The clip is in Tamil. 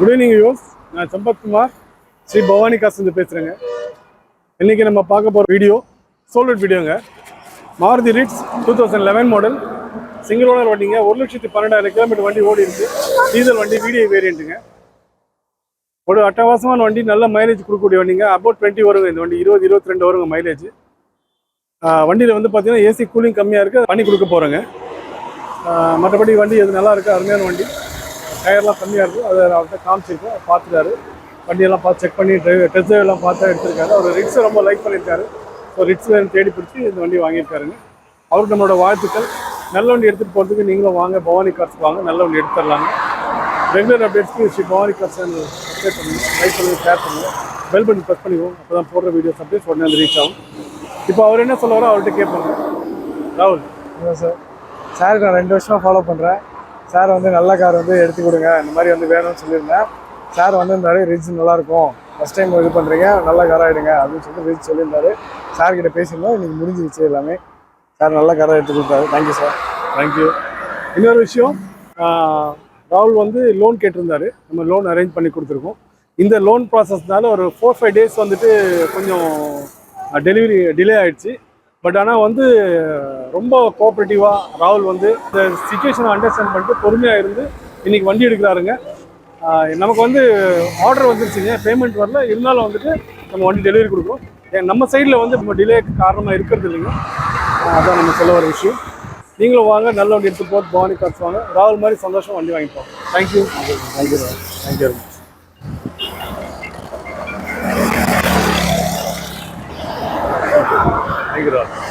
குட் ஈவினிங் யூஸ் நான் சம்பத்குமார் ஸ்ரீ பவானி காசுந்து பேசுகிறேங்க இன்றைக்கி நம்ம பார்க்க போகிற video solved வீடியோங்க Maruti Ritz two thousand eleven model single owner வண்டிங்க. ஒரு லட்சத்தி பன்னெண்டாயிரம் கிலோமீட்டர் வண்டி ஓடி இருக்கு. டீசல் வண்டி வீடியோ வேரியண்ட்டுங்க ஒரு அட்டகாசமான வண்டி நல்ல மைலேஜ் கொடுக்கக்கூடிய வண்டிங்க. அபவுட் டுவெண்ட்டி வருங்க இந்த வண்டி. இருபது இருபத்தி ரெண்டு வருங்க மைலேஜ் வண்டியில் வந்து பார்த்தீங்கன்னா ஏசி கூலிங் கம்மியாக இருக்குது பண்ணி கொடுக்க போகிறேங்க மற்றபடி வண்டி எது நல்லா இருக்குது அருமையான வண்டி. டயர்லாம் கம்மியாக இருக்குது அதை அவர்கிட்ட காமிச்சிருக்கோம் பார்த்துட்டாரு. வண்டியெல்லாம் பார்த்து செக் பண்ணி டிரைவ் டெஸ்ட் எல்லாம் பார்த்து எடுத்திருக்காரு. அவர் ரிட்ஸை ரொம்ப லைக் பண்ணியிருக்காரு. ஸோ ரிட்ஸ் தேடி பிடிச்சி இந்த வண்டி வாங்கியிருக்காருங்க. அவருக்கு நம்மளோட வாழ்த்துக்கள். நல்ல வண்டி எடுத்துகிட்டு போகிறதுக்கு நீங்களும் வாங்க. பவானி கார்ஸ் வாங்க. நல்ல வண்டி எடுத்துடலாங்க. Regular அப்டேட்ஸ்க்கு Sri Bhavani cars channel subscribe பண்ணுங்கள் லைக் பண்ணுங்கள் ஷேர் பண்ணுங்கள் பெல் பட்டன் ப்ரெஸ் பண்ணிக்குவோம் அப்போ தான் போடுற வீடியோஸ் அப்டேட் உடனே வந்து ரீச் ஆகும். இப்போ அவர் என்ன சொல்லுவாரோ அவர்கிட்ட கேட்பாங்க. ராகுல். சார் சார் நான் ரெண்டு வருஷமாக ஃபாலோ பண்ணுறேன் சார் வந்து நல்ல கார் வந்து எடுத்து கொடுங்க. இந்த மாதிரி வந்து வேணும்னு சொல்லியிருந்தேன். சார் வந்து நிறைய ரிட்ஜ் நல்லாயிருக்கும். ஃபஸ்ட் டைம் இது பண்ணுறீங்க நல்ல காராக எடுங்க அப்படின்னு சொல்லிட்டு ரிட்ஜ் சொல்லியிருந்தாரு. சார்கிட்ட பேசியிருந்தோம். இன்றைக்கி முடிஞ்சிருச்சு எல்லாமே. சார் நல்ல காராக எடுத்து கொடுத்தாரு. தேங்க்யூ சார் தேங்க்யூ இன்னொரு விஷயம் ராகுல் வந்து லோன் கேட்டிருந்தாரு. நம்ம லோன் அரேஞ்ச் பண்ணி கொடுத்துருக்கோம். இந்த லோன் ப்ராசஸ்னால ஒரு ஃபோர் ஃபைவ் டேஸ் வந்துட்டு கொஞ்சம் டெலிவரி டிலே ஆகிடுச்சு பட் ஆனால் வந்து ரொம்ப கோஆப்ரேட்டிவாக ராகுல் வந்து இந்த சுச்சுவேஷனை அண்டர்ஸ்டாண்ட் பண்ணிட்டு பொறுமையாக இருந்து இன்னைக்கு வண்டி எடுக்கிறாருங்க. நமக்கு வந்து ஆர்டர் வந்துருச்சுங்க. பேமெண்ட் வரல. இருந்தாலும் வந்துட்டு நம்ம வண்டி டெலிவரி கொடுக்குறோம். ஏன் நம்ம சைடில் வந்து நம்ம டிலேக்கு காரணமாக இருக்கிறது இல்லைங்க. அதான் நம்ம சொல்ல வர விஷயம். நீங்களும் வாங்க. நல்ல வண்டி எடுத்து போட்டு பவானி காசு வாங்க. ராகுல் மாதிரி சந்தோஷம் வண்டி வாங்கிப்போம். தேங்க்யூ தேங்க்யூ தேங்க்யூ தேங்க்யூ ராகுல்